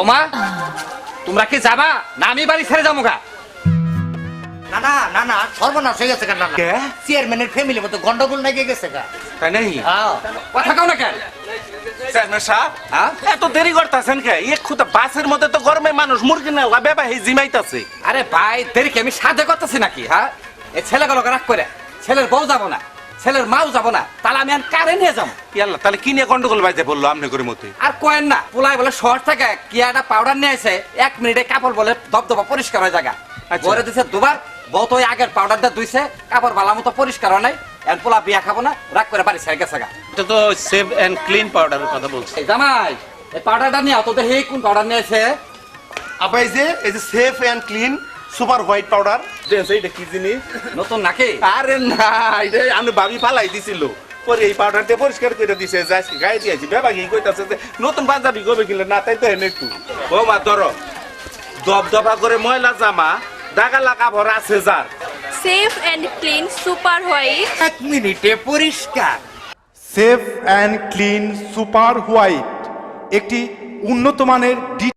বৌমা তোমরা কি যাবা? না আমি বাড়ি ছেড়ে যাব গা। না না না না সর্বনাশ হয়ে গেছে না না কে? চেয়ারম্যানের ফ্যামিলির মতো গন্ডগোল লেগে গেছে গা। তাই নাই। কথা কাও না কেন? চেয়ারম্যান সাহেব হ্যাঁ? এত দেরি করতেছেন কে? এক খুদা বাসের মধ্যে তো গরমে মানুষ মুরগি না বেবা হে জিমাইতাছে। আরে ভাই দেরি কি? আমি সাথে করতেছি নাকি হ্যাঁ? এই ছেলেগুলোকে রাগ করে ছেলের বউ যাব না। ছেলের মাও যাব না তাহলে আমি আর কারে নিয়ে যাব? ইয়াল্লা তাহলে কি নিয়ে গন্ডগোল বাজে বলল আপনি করে মতে? আর কয়েন না পোলাই বলে শহর থেকে কি একটা পাউডার নিয়ে এসে এক মিনিটে কাপড় বলে দবদবা পরিষ্কার হয়ে জায়গা আচ্ছা। বলে দিছে দুবার বউ তো ওই আগের পাউডারটা ধুইছে কাপড় বালা মতো পরিষ্কার হয় নাই এখন পোলা বিয়া খাব না রাগ করে বাড়ি ছেড়ে গেছে এটা তো সেভ এন্ড ক্লিন পাউডারের কথা বলছি। জামাই এই পাউডারটা নিয়ে তো দেখি কোন পাউডার নিয়ে এসে আপা যে এই যে safe and clean super white powder এটা কি জিনিস? নতুন নাকি? আরে না এটা আমি ভাবি ফালাই দিছিল। পরে এই পাউডার দিয়ে পরিষ্কার করে দিছে যাই গায়ে দিয়েছি বেবা কি কইতাছে যে নতুন পাঞ্জাবি কবে কিনলে? না তাই তো এনে একটু। ও মা ধরো। দবদবা করে ময়লা জামা দাগা লাগা ভরা আছে যার। Safe and clean super white এক মিনিটে পরিষ্কার। Safe and clean super white একটি উন্নত মানের